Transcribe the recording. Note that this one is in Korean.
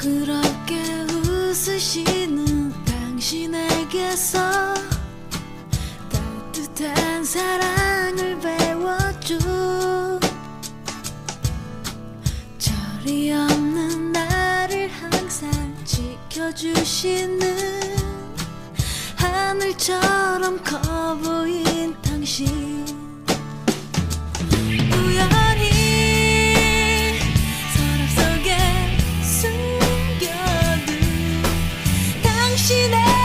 그렇게 웃으시는 당신에게서 따뜻한 사랑을 배워줘. 절이 없는 나를 항상 지켜주시는 하늘처럼 커보 しね